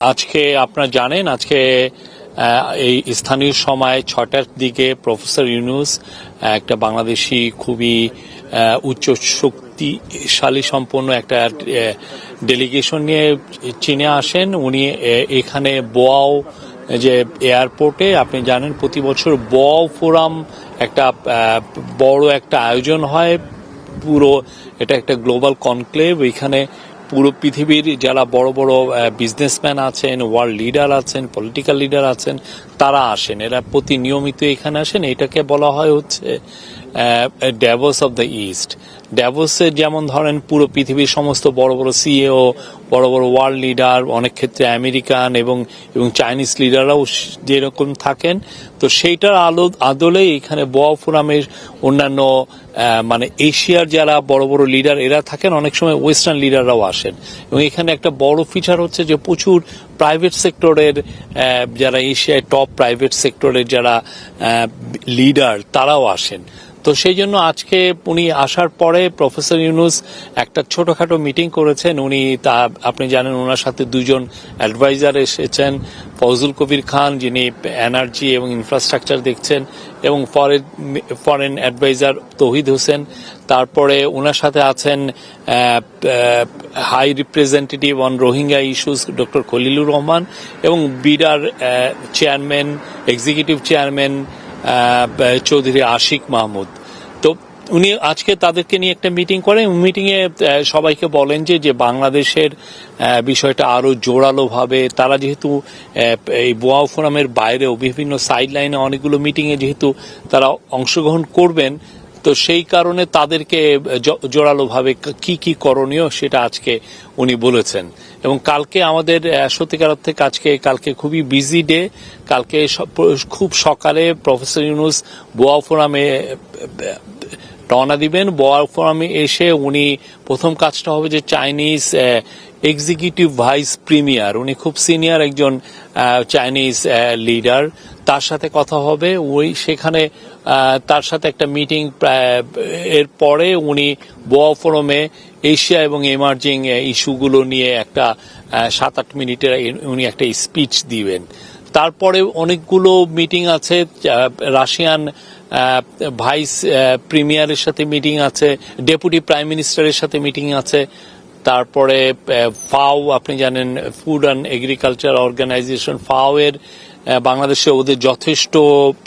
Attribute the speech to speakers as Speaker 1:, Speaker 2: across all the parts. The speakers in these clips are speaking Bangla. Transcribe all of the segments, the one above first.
Speaker 1: আজকে আপনারা জানেন, আজকে এই স্থানীয় সময় ছটার দিকে প্রফেসর ইউনুস একটা বাংলাদেশি খুবই উচ্চ শক্তিশালী সম্পন্ন একটা ডেলিগেশন নিয়ে চীনে আসেন। উনি এখানে বোয়াও, যে এয়ারপোর্টে আপনি জানেন, প্রতি বছর বোয়াও ফোরাম একটা বড় একটা আয়োজন হয়। পুরো, এটা একটা গ্লোবাল কনক্লেভ এখানে পুরো পৃথিবীর যারা বড় বড় বিজনেসম্যান আছেন ওয়ার্ল্ড লিডার আছেন পলিটিক্যাল লিডার আছেন, তারা আসেন। এরা প্রতি নিয়মিত এখানে আসেন। এটাকে বলা হয় হচ্ছে ড্যাভোস অফ দ্য ইস্ট ড্যাভোসে যেমন ধরেন পুরো পৃথিবীর সমস্ত বড় বড় সিএও বড় বড় ওয়ার্ল্ড লিডার অনেক ক্ষেত্রে আমেরিকান এবং এবং চাইনিজ লিডাররাও যেরকম থাকেন, তো সেইটার আলো আদলে এখানে বোয়া ফোরামের অন্যান্য মানে এশিয়ার যারা বড় বড় লিডার এরা থাকেন, অনেক সময় ওয়েস্টার্ন লিডাররাও আসেন। এবং এখানে একটা বড় ফিচার হচ্ছে যে প্রচুর প্রাইভেট সেক্টরের যারা এশিয়ায় টপ প্রাইভেট সেক্টরের যারা লিডার তারাও আসেন। তো সেই জন্য আজকে উনি আসার পরে প্রফেসর ইউনুস একটা ছোটখাটো মিটিং করেছেন। উনি তা, আপনি জানেন ওনার সাথে দুজন অ্যাডভাইজার এসেছেন ফজল কবির খান, যিনি এনার্জি এবং ইনফ্রাস্ট্রাকচার দেখছেন, এবং foreign foreign adviser Tohid Hossain. তারপরে ওনার সাথে আছেন high representative on Rohingya issues doctor Khalilur Rahman এবং বিডার chairman, executive chairman Chowdhury Ashik Mahmud. তো উনি আজকে তাদেরকে নিয়ে একটা মিটিং করেন। মিটিং এ সবাইকে বলেন যে যে বাংলাদেশের বিষয়টা আরও জোরালো ভাবে তারা যেহেতু এই বোয়া ফোরামের বাইরেও বিভিন্ন সাইড লাইনে অনেকগুলো মিটিং এ যেহেতু তারা অংশগ্রহণ করবেন তো সেই কারণে তাদেরকে জোরালোভাবে কি কি করণীয় সেটা আজকে উনি বলেছেন। এবং কালকে আমাদের সত্যিকার অর্থে আজকে কালকে খুবই বিজি ডে কালকে খুব সকালে প্রফেসর ইউনুস বোয়া ফোরামে রওনা দিবেন। বোয়ার ফোরামে এসে উনি প্রথম কাজটা হবে যে চাইনিজ এক্সিকিউটিভ ভাইস প্রিমিয়ার উনি খুব সিনিয়র একজন চাইনিজ লিডার তার সাথে কথা হবে। ওই সেখানে তার সাথে একটা মিটিং এর পরে উনি বোয়া ফোরামে এশিয়া এবং এমার্জিং ইস্যুগুলো নিয়ে একটা সাত আট মিনিটের উনি একটা স্পিচ দিবেন। তারপরে অনেকগুলো মিটিং আছে রাশিয়ান ভাইস প্রিমিয়ারের সাথে মিটিং আছে ডেপুটি প্রাইম মিনিস্টারের সাথে মিটিং আছে। তারপরে ফাও, আপনি জানেন ফুড অ্যান্ড এগ্রিকালচার অর্গানাইজেশন ফাও এর বাংলাদেশে ওদের যথেষ্ট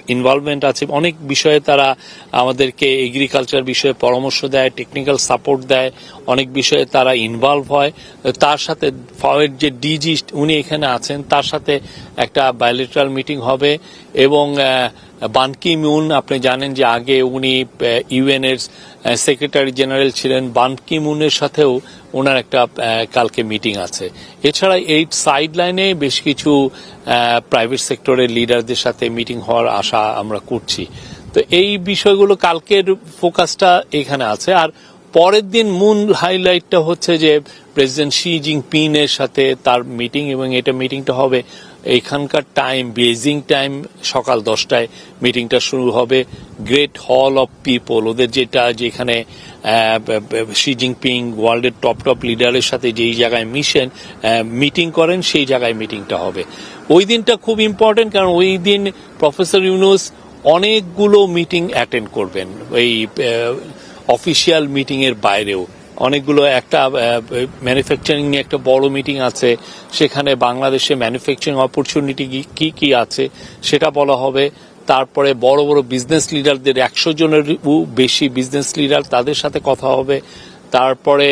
Speaker 1: ইনভলভমেন্ট আছে। অনেক বিষয়ে তারা আমাদেরকে এগ্রিকালচার বিষয়ে পরামর্শ দেয় টেকনিক্যাল সাপোর্ট দেয়। অনেক বিষয়ে তারা ইনভলভ হয়। তার সাথে ফাওয়ের যে ডিজি উনি এখানে আছেন, তার সাথে একটা বায়োলেটারাল মিটিং হবে এবং বানকি মুন আপনি জানেন যে আগে উনি ইউএন এর সেক্রেটারি জেনারেল ছিলেন। বানকি মুনের সাথেও ওনার একটা কালকে মিটিং আছে। এছাড়া এই সাইড লাইনে বেশ কিছু প্রাইভেট সেক্টরের লিডারদের সাথে মিটিং হওয়ার আশা আমরা করছি। তো এই বিষয়গুলো কালকের ফোকাসটা এখানে আছে। আর পরের দিন মূল হাইলাইটটা হচ্ছে যে প্রেসিডেন্ট শি জিনপিং এর সাথে তার মিটিং এবং এটা মিটিংটা হবে এখানকার টাইম বেজিং টাইম সকাল দশটায় মিটিংটা শুরু হবে। গ্রেট হল অফ পিপল ওদের যেটা যেখানে শি জিনপিং ওয়ার্ল্ডের টপ টপ লিডারের সাথে যেই জায়গায় মিশেন মিটিং করেন, সেই জায়গায় মিটিংটা হবে। ওই দিনটা খুব ইম্পর্টেন্ট কারণ ওই দিন প্রফেসর ইউনুস অনেকগুলো মিটিং অ্যাটেন্ড করবেন। এই অফিসিয়াল মিটিংয়ের বাইরেও। অনেকগুলো একটা ম্যানুফ্যাকচারিং নিয়ে একটা বড় মিটিং আছে। সেখানে বাংলাদেশে ম্যানুফ্যাকচারিং অপরচুনিটি কি কি আছে সেটা বলা হবে। তারপরে বড় বড় বিজনেস লিডারদের একশো জনের বেশি বিজনেস লিডার তাদের সাথে কথা হবে। তারপরে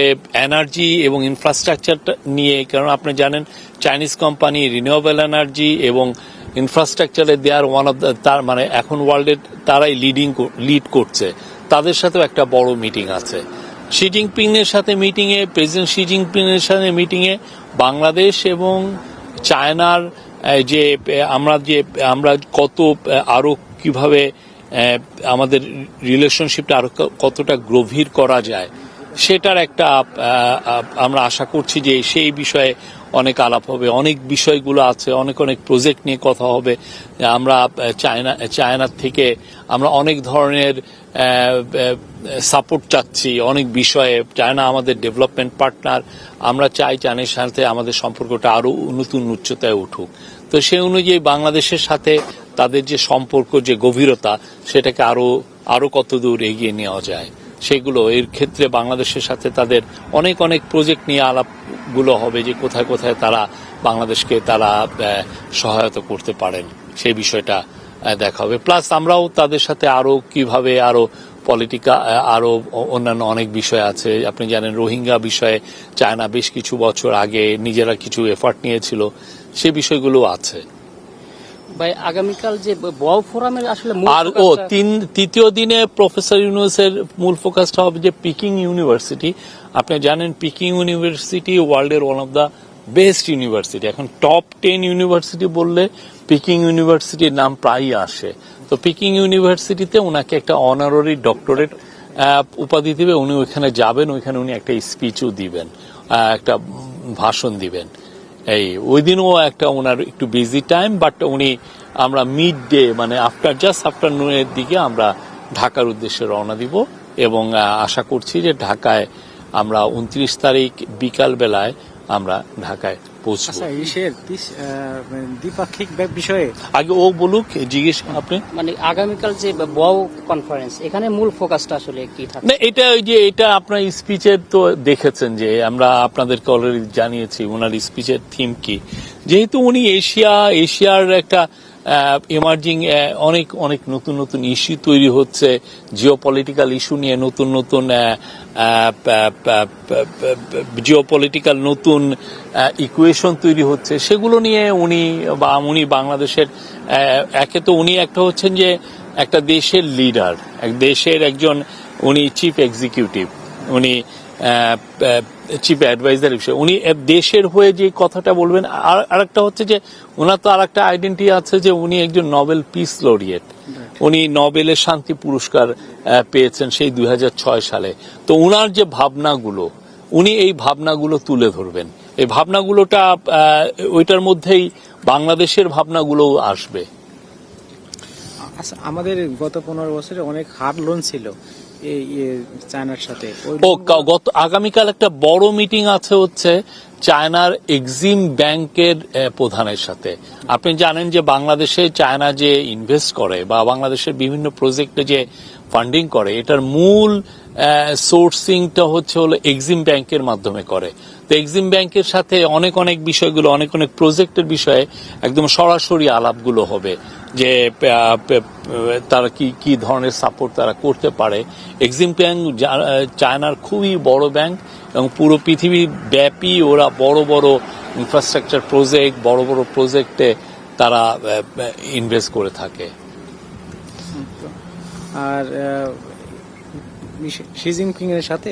Speaker 1: এনার্জি এবং ইনফ্রাস্ট্রাকচার নিয়ে, কারণ আপনি জানেন চাইনিজ কোম্পানি রিনিউয়েবল এনার্জি এবং ইনফ্রাস্ট্রাকচারে দেয়ার ওয়ান অফ দ্য তার মানে এখন ওয়ার্ল্ডের তারাই লিডিং লিড করছে। তাদের সাথেও একটা বড় মিটিং আছে। শি জিনপিংয়ের সাথে মিটিংয়ে প্রেসিডেন্ট শি জিনপিংয়ের সাথে মিটিংয়ে বাংলাদেশ এবং চায়নার যে আমরা যে, আমরা কত আরও আরও কীভাবে আমাদের রিলেশনশিপটা আরও কতটা গভীর করা যায়, সেটার একটা আমরা আশা করছি যে সেই বিষয়ে অনেক আলাপ হবে, অনেক বিষয়গুলো আছে, অনেক অনেক প্রজেক্ট নিয়ে কথা হবে। আমরা চায়না চায়নার থেকে আমরা অনেক ধরনের সাপোর্ট চাচ্ছি, অনেক বিষয়ে। চায়না আমাদের ডেভেলপমেন্ট পার্টনার আমরা চাই চায়নার সাথে আমাদের সম্পর্কটা আরও নতুন উচ্চতায় উঠুক। তো সেই অনুযায়ী বাংলাদেশের সাথে তাদের যে সম্পর্ক, যে গভীরতা, সেটাকে আরও আরও কত দূর এগিয়ে নেওয়া যায়। সেগুলো এর ক্ষেত্রে বাংলাদেশের সাথে তাদের অনেক অনেক প্রজেক্ট নিয়ে আলাপগুলো হবে যে কোথায় কোথায় তারা বাংলাদেশকে তারা সহায়তা করতে পারেন। সেই বিষয়টা দেখা হবে। প্লাস আমরাও তাদের সাথে আরও কীভাবে আরও পলিটিকা আরও অন্যান্য অনেক বিষয় আছে। আপনি জানেন রোহিঙ্গা বিষয়ে চায়না বেশ কিছু বছর আগে নিজেরা কিছু এফার্ট নিয়েছিল। সে বিষয়গুলো আছে।
Speaker 2: ভাই আগামীকাল যে বউ ফোরামের আসলে
Speaker 1: আর ও তিন তৃতীয় দিনে প্রফেসর ইউনুসের মূল ফোকাসটা হবে যে পিকিং ইউনিভার্সিটি আপনি জানেন পিকিং ইউনিভার্সিটি ওয়ার্ল্ডের one of the best university এখন টপ টেন ইউনিভার্সিটি বললে পিকিং ইউনিভার্সিটির নাম প্রায়ই আসে। তো পিকিং ইউনিভার্সিটিতে ওনাকে একটা অনারারি ডক্টরেট উপাধি দিবে। উনি ওইখানে যাবেন। ওইখানে উনি একটা স্পিচও দিবেন একটা ভাষণ দিবেন। এই ওই দিনও একটা ওনার একটু বিজি টাইম বাট উনি আমরা মিড ডে মানে আফটার জাস্ট আফটারনুনের দিকে আমরা ঢাকার উদ্দেশ্যে রওনা দিব এবং আশা করছি যে ঢাকায় আমরা উনত্রিশ তারিখ বিকাল বেলায় আমরা ঢাকায় পৌঁছবো
Speaker 3: আচ্ছা দ্বিপাক্ষিক বিষয়ে?
Speaker 1: আগে ও বলুক জিজ্ঞেস আপনি।
Speaker 2: মানে আগামীকাল যে বউ কনফারেন্স এখানে মূল ফোকাসটা আসলে কি থাকবে
Speaker 1: না এটা ওই যে এটা আপনার স্পিচের তো দেখেছেন যে আমরা আপনাদেরকে অলরেডি জানিয়েছি ওনার স্পিচের থিম কি। যেহেতু উনি এশিয়া এশিয়ার একটা এমার্জিং অনেক অনেক নতুন নতুন ইস্যু তৈরি হচ্ছে জিও পলিটিক্যাল ইস্যু নিয়ে নতুন নতুন জিও পলিটিক্যাল নতুন ইকুয়েশন তৈরি হচ্ছে। সেগুলো নিয়ে উনি বা উনি বাংলাদেশের একে তো উনি একটা হচ্ছেন যে একটা দেশের লিডার এক দেশের একজন উনি চিফ এক্সিকিউটিভ উনি চিফ অ্যাডভাইজার হিসেবে উনি দেশের হয়ে যে কথাটা বলবেন আর আরেকটা হচ্ছে যে ওনার তো আর একটা আইডেন্টি আছে যে উনি একজন নোবেল পিস লরিয়েট উনি নোবেলের শান্তি পুরস্কার পেয়েছেন সেই দুই হাজার ছয় সালে। তো উনার যে ভাবনাগুলো উনি এই ভাবনাগুলো তুলে ধরবেন। এই ভাবনাগুলোটা ওইটার মধ্যেই বাংলাদেশের ভাবনাগুলোও আসবে।
Speaker 3: আচ্ছা আমাদের গত পনেরো বছরে অনেক হার্ড লোন ছিল। চায়নার সাথে।
Speaker 1: ও গত, আগামীকাল একটা বড় মিটিং আছে হচ্ছে চায়নার এক্সিম ব্যাংকের প্রধানের সাথে। আপনি জানেন যে বাংলাদেশে চায়না যে ইনভেস্ট করে বা বাংলাদেশের বিভিন্ন প্রজেক্টে যে ফান্ডিং করে, এটার মূল সোর্সিংটা হচ্ছে হলো এক্সিম ব্যাংকের মাধ্যমে করে। তো এক্সিম ব্যাংকের সাথে অনেক অনেক বিষয়গুলো, অনেক অনেক প্রজেক্টের বিষয়ে একদম সরাসরি আলাপগুলো হবে। যে তারা কি কি ধরনের সাপোর্ট তারা করতে পারে। এক্সিম ব্যাংক চায়নার খুবই বড় ব্যাংক এবং পুরো পৃথিবী ব্যাপী ওরা বড় বড় ইনফ্রাস্ট্রাকচার প্রজেক্ট বড় বড় প্রজেক্টে তারা ইনভেস্ট করে থাকে।
Speaker 3: আর শি জিনপিং এর সাথে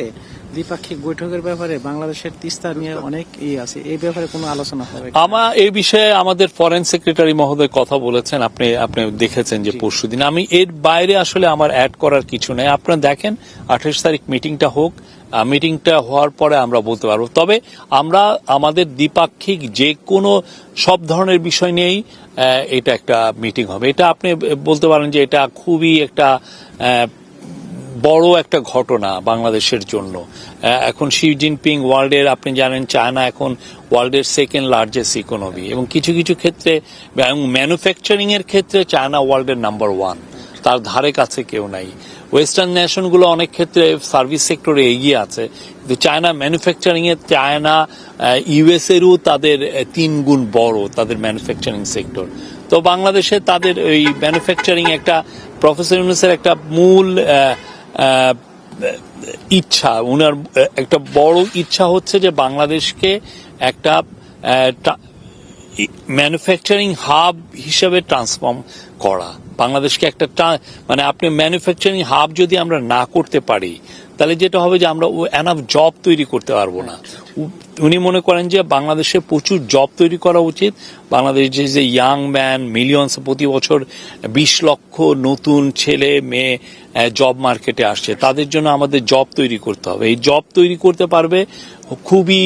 Speaker 3: দ্বিপাক্ষিক বৈঠকের ব্যাপারে বাংলাদেশের তিস্তা নিয়ে অনেক ই আছে। এই ব্যাপারে কোনো আলোচনা হবে?
Speaker 1: আমার এই বিষয়ে আমাদের ফরেন সেক্রেটারি মহোদয় কথা বলেছেন। আপনি আপনি দেখেছেন যে পরশুদিন আমি এর বাইরে আসলে আমার অ্যাড করার কিছু নেই। আপনারা দেখেন আঠাশ তারিখ মিটিংটা হোক মিটিংটা হওয়ার পরে আমরা বলতে পারব। তবে আমরা আমাদের দ্বিপাক্ষিক যে কোনো সব ধরনের বিষয় নিয়েই এটা একটা মিটিং হবে। এটা আপনি বলতে পারেন যে এটা খুবই একটা বড় একটা ঘটনা বাংলাদেশের জন্য। এখন শি জিনপিং ওয়ার্ল্ডের আপনি জানেন চায়না এখন ওয়ার্ল্ডের সেকেন্ড লার্জেস্ট ইকোনমি এবং কিছু কিছু ক্ষেত্রে ম্যানুফ্যাকচারিং এর ক্ষেত্রে চায়না ওয়ার্ল্ডের নাম্বার ওয়ান তার ধারে কাছে কেউ নাই। ওয়েস্টার্ন নেশনগুলো অনেক ক্ষেত্রে সার্ভিস সেক্টরে এগিয়ে আছে। কিন্তু চায়না ম্যানুফ্যাকচারিং এ চায়না ইউএস এরও তাদের তিন গুণ বড় তাদের ম্যানুফ্যাকচারিং সেক্টর তো বাংলাদেশে তাদের ওই ম্যানুফ্যাকচারিং একটা প্রফেসর ইউনুসের একটা মূল ইচ্ছা উনার একটা বড় ইচ্ছা হচ্ছে যে বাংলাদেশকে একটা ম্যানুফ্যাকচারিং হাব হিসেবে ট্রান্সফর্ম করা। বাংলাদেশকে একটা মানে আপনি ম্যানুফ্যাকচারিং হাব যদি আমরা না করতে পারি, তাহলে যেটা হবে যে আমরা এনাফ জব তৈরি করতে পারব না। উনি মনে করেন যে বাংলাদেশে প্রচুর জব তৈরি করা উচিত। বাংলাদেশ যে ইয়াং ম্যান মিলিয়নস প্রতি বছর বিশ লক্ষ নতুন ছেলে, মেয়ে জব মার্কেটে আসছে। তাদের জন্য আমাদের জব তৈরি করতে হবে। এই জব তৈরি করতে পারবে খুবই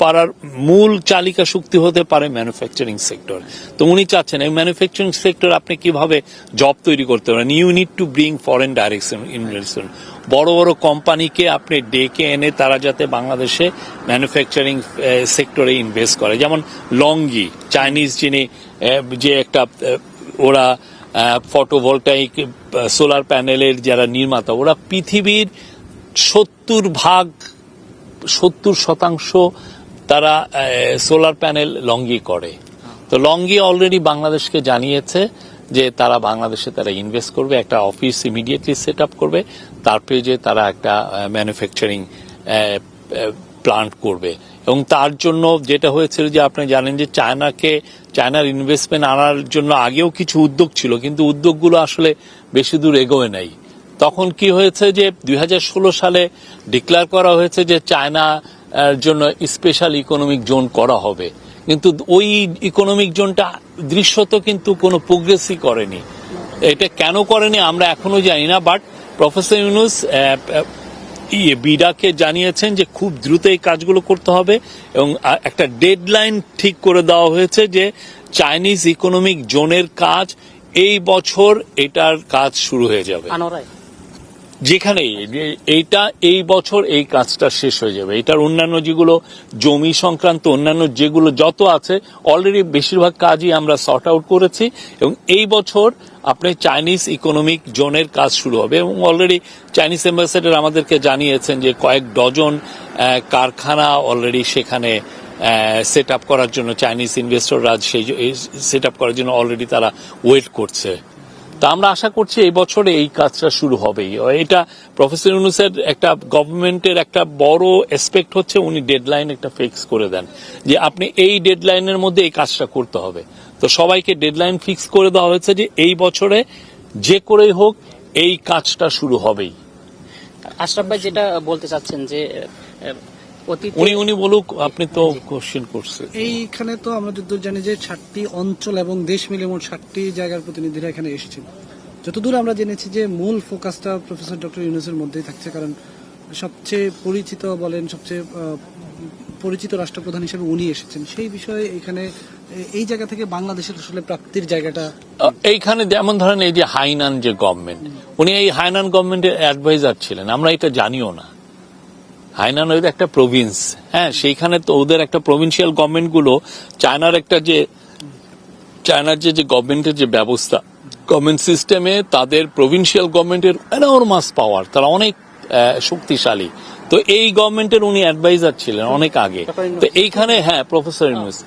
Speaker 1: পাড়ার মূল চালিকা শক্তি হতে পারে ম্যানুফ্যাকচারিং সেক্টর তো উনি চাচ্ছেন, এই ম্যানুফ্যাকচারিং সেক্টর আপনি কীভাবে জব তৈরি করতে পারেন? You need to bring foreign direction investment বড় বড় কোম্পানিকে আপনি ডেকে এনে তারা যাতে বাংলাদেশে ম্যানুফ্যাকচারিং সেক্টরে ইনভেস্ট করে। যেমন লংগি চাইনিজ যিনি যে একটা ওরা ফটোভোল্টাইক সোলার প্যানেলের যারা নির্মাতা, ওরা পৃথিবীর সত্তর ভাগ সত্তর শতাংশ তারা সোলার প্যানেল লঙ্গি করে। তো লঙ্গি অলরেডি বাংলাদেশকে জানিয়েছে যে তারা বাংলাদেশে তারা ইনভেস্ট করবে, একটা অফিস ইমিডিয়েটলি সেট আপ করবে তারপরে যে তারা একটা ম্যানুফ্যাকচারিং প্লান্ট করবে। এবং তার জন্য যেটা হয়েছিল যে আপনি জানেন যে চায়নাকে, চায়নার ইনভেস্টমেন্ট আনার জন্য আগেও কিছু উদ্যোগ ছিল, কিন্তু উদ্যোগগুলো আসলে বেশি দূর এগোয় নাই। তখন কি হয়েছে যে দুই হাজার ষোলো সালে ডিক্লেয়ার করা হয়েছে যে চায়না জন্য স্পেশাল ইকোনমিক জোন করা হবে। কিন্তু ওই ইকোনমিক জোনটা দৃশ্যত কিন্তু কোনো প্রোগ্রেসই করেনি। এটা কেন করেনি আমরা এখনও জানি না বাট প্রফেসর ইউনুস বিডাকে জানিয়েছেন যে খুব দ্রুত এই কাজগুলো করতে হবে এবং একটা ডেডলাইন ঠিক করে দেওয়া হয়েছে যে চাইনিজ ইকোনমিক জোনের কাজ এই বছর এটার কাজ শুরু হয়ে যাবে। যেখানে এইটা এই বছর এই কাজটা শেষ হয়ে যাবে। এটার অন্যান্য যেগুলো জমি সংক্রান্ত, অন্যান্য যেগুলো যত আছে অলরেডি বেশিরভাগ কাজই আমরা সর্ট আউট করেছি এবং এই বছর আপনি চাইনিজ ইকোনমিক জোনের কাজ শুরু হবে এবং অলরেডি চাইনিজ অ্যাম্বাসেডার আমাদেরকে জানিয়েছেন যে কয়েক ডজন কারখানা অলরেডি সেখানে সেট আপ করার জন্য চাইনিজ ইনভেস্টররা সেই সেট আপ করার জন্য অলরেডি তারা ওয়েট করছে। তা আমরা আশা করছি এই বছরে এই কাজটা শুরু হবেই। এটা প্রফেসর ইউনুসের একটা গভর্নমেন্টের একটা বড় এসপেক্ট হচ্ছে, উনি ডেডলাইন একটা ফিক্স করে দেন, যে আপনি এই ডেডলাইনের মধ্যে এই কাজটা করতে হবে। তো সবাইকে ডেডলাইন ফিক্স করে দেওয়া হয়েছে যে এই বছরে যে করেই হোক, এই কাজটা শুরু হবেই।
Speaker 2: আশরাফ ভাই যেটা বলতে চাচ্ছেন যে
Speaker 1: উনি উনি বলুক আপনি তো কোশ্চেন করছেন।
Speaker 4: এইখানে তো আমরা যতদূর জানি যে ষাটটি অঞ্চল এবং দেশ মিলে মোট ষাটটি জায়গার প্রতিনিধিরা এখানে এসেছিল যতদূর আমরা জেনেছি যে মূল ফোকাসটা প্রফেসর ডক্টর ইউনুসের মধ্যেই থাকছে কারণ সবচেয়ে পরিচিত বলেন সবচেয়ে আহ, পরিচিত রাষ্ট্রপ্রধান হিসেবে উনি এসেছেন। সেই বিষয়ে এখানে এই জায়গা থেকে বাংলাদেশের আসলে প্রাপ্তির জায়গাটা
Speaker 1: এইখানে যেমন ধরেন এই যে হাইনান যে গভর্নমেন্ট উনি এই হাইনান গভর্নমেন্টের অ্যাডভাইজার ছিলেন। আমরা এটা জানিও না। হাইনান ওদের একটা প্রভিন্স হ্যাঁ সেইখানে তো ওদের একটা প্রভিন্সিয়াল গভর্নমেন্টগুলো চায়নার একটা যে চায়নার যে যে গভর্নমেন্টের যে ব্যবস্থা গভর্নমেন্ট সিস্টেমে তাদের প্রভিন্সিয়াল গভর্নমেন্টের এনর্মাস পাওয়ার তারা অনেক শক্তিশালী। তো এই গভর্নমেন্টের উনি অ্যাডভাইজার ছিলেন অনেক আগে। তো এইখানে হ্যাঁ প্রফেসর ইউনুস।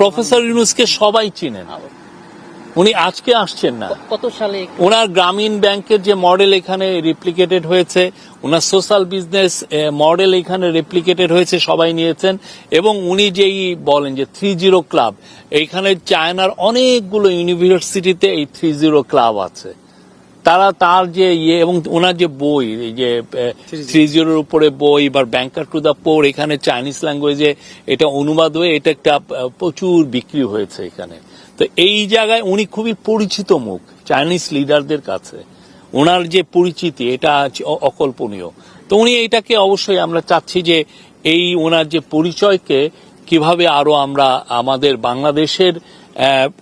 Speaker 1: প্রফেসর ইউনুসকে সবাই চিনেন। উনি আজকে আসছেন না।
Speaker 2: কত সালে?
Speaker 1: ওনার গ্রামীণ ব্যাংকের যে মডেল এখানে রেপ্লিকেটেড হয়েছে ওনার সোশ্যাল বিজনেস মডেল এখানে রেপ্লিকেটেড হয়েছে সবাই নিয়েছেন। এবং উনি যেই বলেন যে থ্রি জিরো ক্লাব এইখানে চায়নার অনেকগুলো ইউনিভার্সিটিতে এই থ্রি জিরো ক্লাব আছে। তারা তার যে ইয়ে এবং ওনার যে বই যে থ্রি জিরোর উপরে বই বা ব্যাংকার টু দ্য পোর এখানে চাইনিজ ল্যাঙ্গুয়েজে এটা অনুবাদ হয়ে এটা একটা প্রচুর বিক্রি হয়েছে এখানে। তো এই জায়গায় উনি খুবই পরিচিত মুখ চাইনিজ লিডারদের কাছে। ওনার যে পরিচিতি, এটা অকল্পনীয়। তো উনি এটাকে অবশ্যই আমরা চাচ্ছি যে এই ওনার যে পরিচয়কে কীভাবে আরও আমরা আমাদের বাংলাদেশের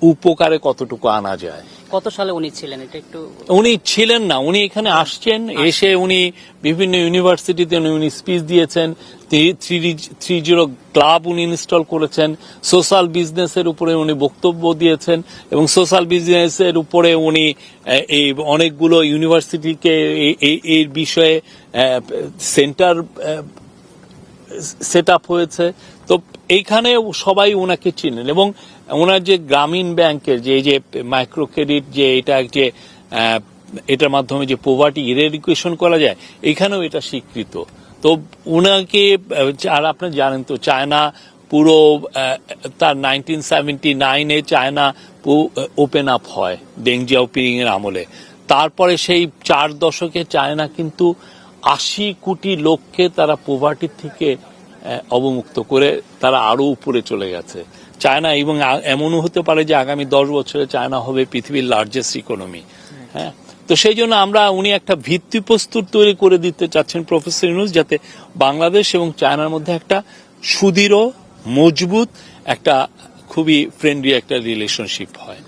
Speaker 1: উপকারে কতটুকু আনা যায়?
Speaker 2: কত সালে উনি ছিলেন? এটা একটু
Speaker 1: উনি ছিলেন না উনি এখানে আসছেন এসে উনি বিভিন্ন ইউনিভার্সিটিতে উনি- স্পিচ দিয়েছেন থ্রি জিরো ক্লাব উনি ইনস্টল করেছেন সোশ্যাল বিজনেসের উপরে উনি বক্তব্য দিয়েছেন এবং সোশ্যাল বিজনেসের উপরে উনি এই অনেকগুলো ইউনিভার্সিটিকে এই বিষয়ে সেন্টার সেট আপ হয়েছে। তো এইখানে সবাই ওনাকে চিনেন এবং ওনার যে গ্রামীণ ব্যাংকের যে যে মাইক্রো ক্রেডিট যে, এটা যে এটার মাধ্যমে যে পোভার্টি ইরেডিকেশন করা যায়, এখানেও এটা স্বীকৃত। তো ওনাকে আর আপনি জানেন তো, চায়না পুরো তার নাইনটিন সেভেন্টি নাইনে চায়না ওপেন আপ হয় ডেং জিয়াওপিং এর আমলে। তারপরে সেই চার দশকে চায়না কিন্তু আশি কোটি লোককে তারা পোভার্টির থেকে অবমুক্ত করে তারা আরও উপরে চলে গেছে। চায়না এবং এমনও হতে পারে যে আগামী দশ বছরে চায়না হবে পৃথিবীর লার্জেস্ট ইকোনমি হ্যাঁ? তো তো সেই জন্য আমরা উনি একটা ভিত্তি প্রস্তুত তৈরি করে দিতে চাচ্ছেন প্রফেসর ইউনুস যাতে বাংলাদেশ এবং চায়নার মধ্যে একটা সুদৃঢ় মজবুত একটা খুবই ফ্রেন্ডলি একটা রিলেশনশিপ হয়।